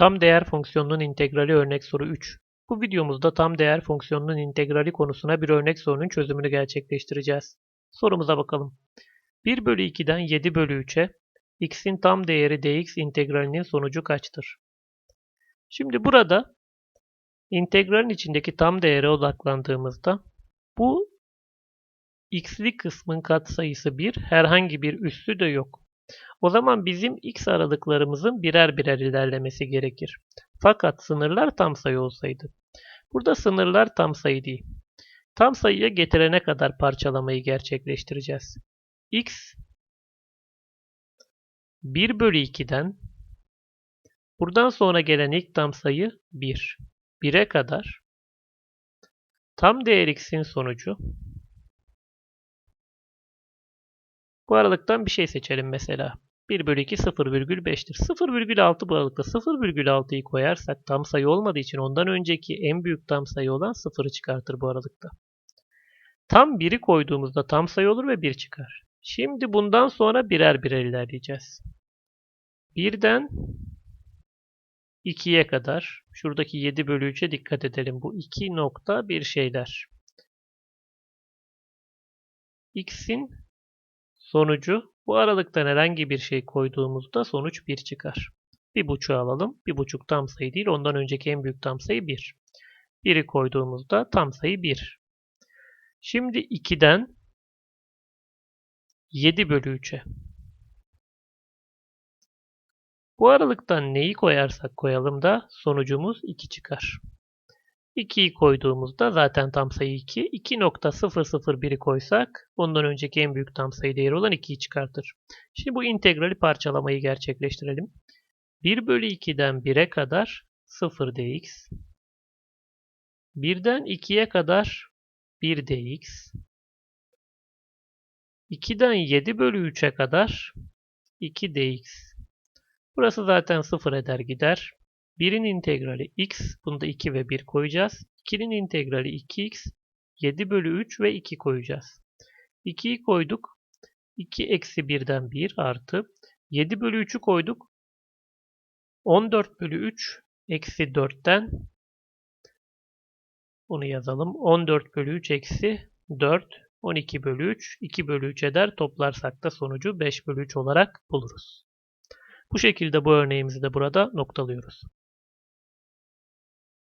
Tam değer fonksiyonunun integrali örnek soru 3. Bu videomuzda tam değer fonksiyonunun integrali konusuna bir örnek sorunun çözümünü gerçekleştireceğiz. Sorumuza bakalım. 1 bölü 2'den 7 bölü 3'e x'in tam değeri dx integralinin sonucu kaçtır? Şimdi burada integralin içindeki tam değere odaklandığımızda bu x'li kısmın katsayısı 1, herhangi bir üssü de yok. O zaman bizim x aralıklarımızın birer birer ilerlemesi gerekir. Fakat sınırlar tam sayı olsaydı. Burada sınırlar tam sayı değil. Tam sayıya getirene kadar parçalamayı gerçekleştireceğiz. x 1 bölü 2'den buradan sonra gelen ilk tam sayı 1. 1'e kadar tam değer x'in sonucu bu aralıktan bir şey seçelim mesela. 1 bölü 2 0,5'tir. 0,6 bu aralıkta 0,6'yı koyarsak tam sayı olmadığı için ondan önceki en büyük tam sayı olan 0'ı çıkartır bu aralıkta. Tam 1'i koyduğumuzda tam sayı olur ve 1 çıkar. Şimdi bundan sonra birer birer ilerleyeceğiz. 1'den 2'ye kadar şuradaki 7 bölü 3'e dikkat edelim. Bu 2 nokta bir şeyler. x'in sonucu bu aralıktan herhangi bir şey koyduğumuzda sonuç 1 çıkar. Bir buçuğu alalım. Bir buçuk tam sayı değil. Ondan önceki en büyük tam sayı 1. 1'i koyduğumuzda tam sayı 1. Şimdi 2'den 7 bölü 3'e. Bu aralıktan neyi koyarsak koyalım da sonucumuz 2 çıkar. 2'yi koyduğumuzda zaten tam sayı 2. 2.001'i koysak ondan önceki en büyük tam sayı değeri olan 2'yi çıkartır. Şimdi bu integrali parçalamayı gerçekleştirelim. 1 bölü 2'den 1'e kadar 0 dx. 1'den 2'ye kadar 1 dx. 2'den 7 bölü 3'e kadar 2 dx. Burası zaten 0 eder gider. 1'in integrali x. Bunda 2 ve 1 koyacağız. 2'nin integrali 2x. 7 bölü 3 ve 2 koyacağız. 2'yi koyduk. 2 eksi 1'den 1 artı. 7 bölü 3'ü koyduk. 14 bölü 3 eksi 4'ten onu yazalım. 14 bölü 3 eksi 4 12 bölü 3 2 bölü 3 eder. Toplarsak da sonucu 5 bölü 3 olarak buluruz. Bu şekilde bu örneğimizi de burada noktalıyoruz.